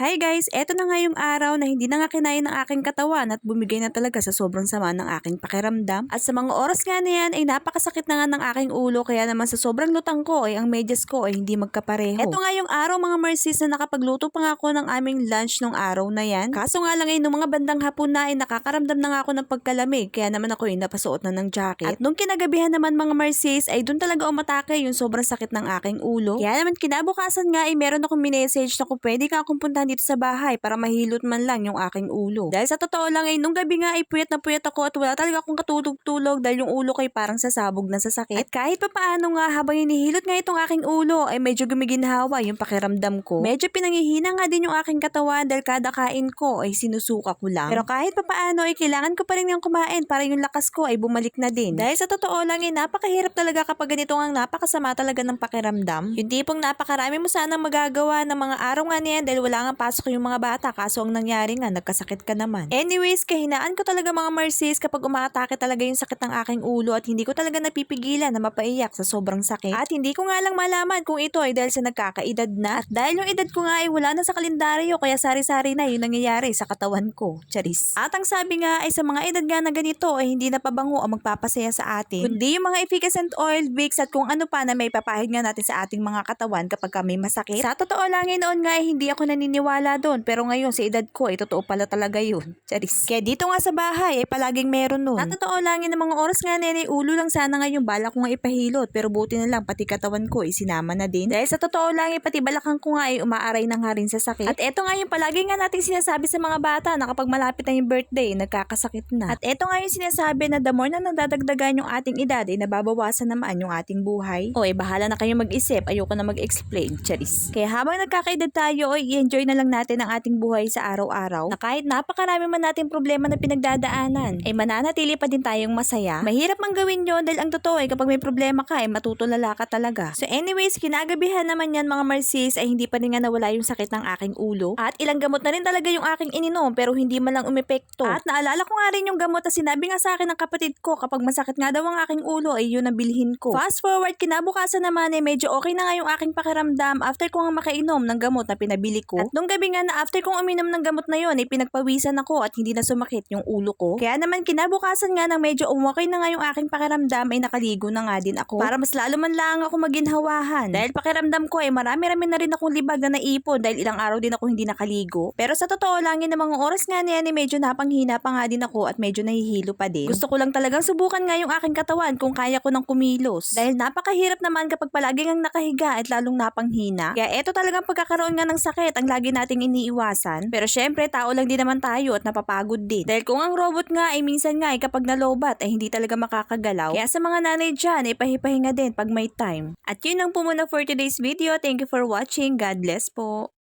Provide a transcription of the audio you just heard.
Hi guys, eto na nga yung araw na hindi na nga kinain ng aking katawan at bumigay na talaga sa sobrang sama ng aking pakiramdam. At sa mga oras nga na yan ay napakasakit na nga ng aking ulo kaya naman sa sobrang lutang ko ay ang medyas ko ay hindi magkapareho. Eto nga yung araw mga mercies na nakapagluto pa nga ako ng aming lunch nung araw na yan. Kaso nga lang ay nung mga bandang hapon na ay nakakaramdam na nga ako ng pagkalamig kaya naman ako ay napasuot na ng jacket. At nung kinagabihan naman mga mercies ay dun talaga umatake yung sobrang sakit ng aking ulo. Kaya naman kinabukasan nga ay meron akong minessage na kung pwede ka akong puntahan dito sa bahay para mahilot man lang yung aking ulo. Dahil sa totoo lang ay nung gabi nga ay puyat na puyat ako at wala talaga akong katulog-tulog dahil yung ulo ko ay parang sasabog na sa sakit. At kahit pa paano nga habang hinihilot nga itong aking ulo ay medyo gumiginhawa yung pakiramdam ko. Medyo pinangihina nga din yung aking katawan dahil kada kain ko ay sinusuka ko lang. Pero kahit pa paano ay kailangan ko pa rin yung kumain para yung lakas ko ay bumalik na din. Dahil sa totoo lang ay napakahirap talaga kapag ganito ang napakasama talaga ng pakiramdam. Yung tipong napakarami mo sanang magagawa ng mga araw nga niyan dahil wala nga pasok yung mga bata kaso ang nangyari nga nagkasakit ka naman. Anyways, kahinaan ko talaga mga mercies kapag umaatake talaga yung sakit ng aking ulo at hindi ko talaga napipigilan na mapaiyak sa sobrang sakit. At hindi ko nga lang malaman kung ito ay dahil sa nagkakaedad na at dahil yung edad ko nga ay wala na sa kalendaryo kaya sari-sari na yung nangyayari sa katawan ko. Charis. At ang sabi nga ay sa mga edad nga na ganito ay hindi na pabango ang magpapasaya sa atin. Kundi yung mga efficacent oil, Vicks at kung ano pa na may papahid nga natin sa ating mga katawan kapag kami masakit. Sa totoo lang eh, noon nga ay hindi ako naniniwala doon pero ngayon sa edad ko ay totoo pala talaga yun. Charis. Kaya dito nga sa bahay ay palaging meron nun. Sa totoo lang yun, ng mga oras nga nene, ulo lang sana ngayon bala ko nga ipahilot pero buti na lang pati katawan ko ay sinama na din. Dahil sa totoo lang ay pati balakang ko nga ay umaaray na nga rin sa sakit. At eto nga yung palagi nga nating sinasabi sa mga bata na kapag malapit na yung birthday, nagkakasakit na. At eto nga yung sinasabi na the more na nadadagdagan yung ating edad ay nababawasan naman yung ating buhay. O eh bahala na kayo mag-isip, ayoko na mag-explain, charis. Kaya habang nagkakaedad tayo, ay i-enjoy na lang natin ang ating buhay sa araw-araw na kahit napakarami man nating problema na pinagdadaanan, ay mananatili pa din tayong masaya. Mahirap mang gawin yon dahil ang totoo ay kapag may problema ka ay matutulala ka talaga. So anyways, kinagabihan naman yan mga Marcies ay hindi pa rin nga nawala yung sakit ng aking ulo. At ilang gamot na rin talaga yung aking ininom pero hindi man lang umepekto. At naalala ko nga rin yung gamot na sinabi nga sa akin ng kapatid ko kapag masakit nga daw ang aking ulo ay yun ang bilhin ko. Fast forward, kinabukasan naman ay medyo okay na nga yung aking pakiramdam after ko nga makainom ng gamot na pinabili ko. At nung gabi nga na after kong uminom ng gamot na yun ay pinagpawisan ako at hindi na sumakit yung ulo ko. Kaya naman kinabukasan nga nang medyo umokay na nga yung aking pakiramdam ay nakaligo na nga din ako para mas lalo man lang ako maginhawahan. Dahil pakiramdam ko ay marami-rami na rin akong libag na naipon dahil ilang araw din ako hindi nakaligo. Pero sa totoo lang yun, mga oras nga na yan ay medyo napanghina pa nga din ako at medyo nahihilo pa din. Gusto ko lang talagang subukan nga yung aking katawan kung kaya ko ng kumilos. Dahil napakahirap naman kapag palagi ngang nakahiga at lalong napanghina. Kaya eto talagang pagkakaroon nga ng sakit ang lagi nating iniiwasan. Pero syempre, tao lang din naman tayo at napapagod din. Dahil kung ang robot nga ay minsan nga ay kapag nalobat ay hindi talaga makakagalaw. Kaya sa mga nanay dyan ay pahipahinga din pag may time. At yun ang po muna for today's video. Thank you for watching. God bless po.